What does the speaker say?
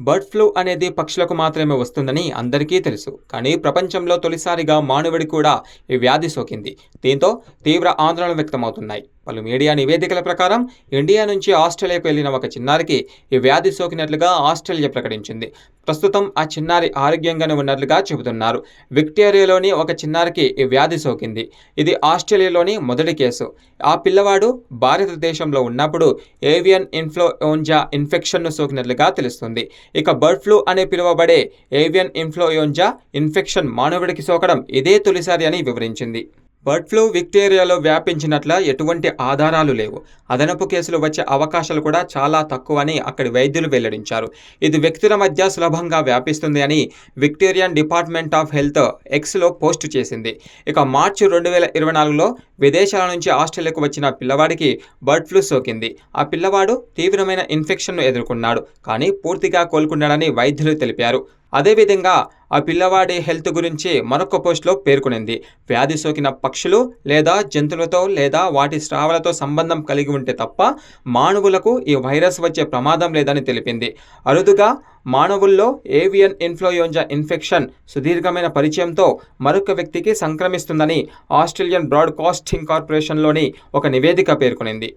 Bird flu అనేది పక్షులకు మాత్రమే వస్తుందని అందరికీ తెలుసు. కానీ ప్రపంచంలో తొలిసారిగా మానవుడి కూడా ఈ వ్యాధి సోకింది. దీంతో తీవ్ర ఆందోళన వ్యక్తమవుతున్నాయి. పలు మీడియా నివేదికల ప్రకారం ఇండియా నుంచి ఆస్ట్రేలియాకు వెళ్ళిన ఒక చిన్నారికి ఈ వ్యాధి సోకినట్లుగా ఆస్ట్రేలియా ప్రకటించింది. ప్రస్తుతం ఆ చిన్నారి ఆరోగ్యంగానే ఉన్నట్లుగా చెబుతున్నారు. విక్టోరియాలోని ఒక చిన్నారికి ఈ వ్యాధి సోకింది. ఇది ఆస్ట్రేలియాలోని మొదటి కేసు. ఆ పిల్లవాడు భారతదేశంలో ఉన్నప్పుడు ఏవియన్ ఇన్ఫ్లోయోంజా ఇన్ఫెక్షన్ను సోకినట్లుగా తెలుస్తుంది. ఇక బర్డ్ ఫ్లూ అనే పిలువబడే ఏవియన్ ఇన్ఫ్లోయోంజా ఇన్ఫెక్షన్ మానవుడికి సోకడం ఇదే తొలిసారి అని వివరించింది. బర్డ్ ఫ్లూ విక్టోరియాలో వ్యాపించినట్ల ఎటువంటి ఆధారాలు లేవు. అదనపు కేసులు వచ్చే అవకాశాలు కూడా చాలా తక్కువని అక్కడి వైద్యులు వెల్లడించారు. ఇది వ్యక్తుల మధ్య సులభంగా వ్యాపిస్తుంది అని విక్టోరియన్ డిపార్ట్మెంట్ ఆఫ్ హెల్త్ ఎక్స్లో పోస్ట్ చేసింది. ఇక మార్చి రెండు వేల ఇరవై నాలుగులో విదేశాల నుంచి ఆస్ట్రేలియాకు వచ్చిన పిల్లవాడికి బర్డ్ ఫ్లూ సోకింది. ఆ పిల్లవాడు తీవ్రమైన ఇన్ఫెక్షన్ను ఎదుర్కొన్నాడు కానీ పూర్తిగా కోలుకున్నాడని వైద్యులు తెలిపారు. అదేవిధంగా ఆ పిల్లవాడి హెల్త్ గురించి మరొక పోస్ట్లో పేర్కొనింది. వ్యాధి సోకిన పక్షులు లేదా జంతువులతో లేదా వాటి స్రావాలతో సంబంధం కలిగి ఉంటే తప్ప మానవులకు ఈ వైరస్ వచ్చే ప్రమాదం లేదని తెలిపింది. అరుదుగా మానవుల్లో ఏవియన్ ఇన్ఫ్లుయెంజా ఇన్ఫెక్షన్ సుదీర్ఘమైన పరిచయంతో మరొక వ్యక్తికి సంక్రమిస్తుందని ఆస్ట్రేలియన్ బ్రాడ్కాస్టింగ్ కార్పొరేషన్లోని ఒక నివేదిక పేర్కొనింది.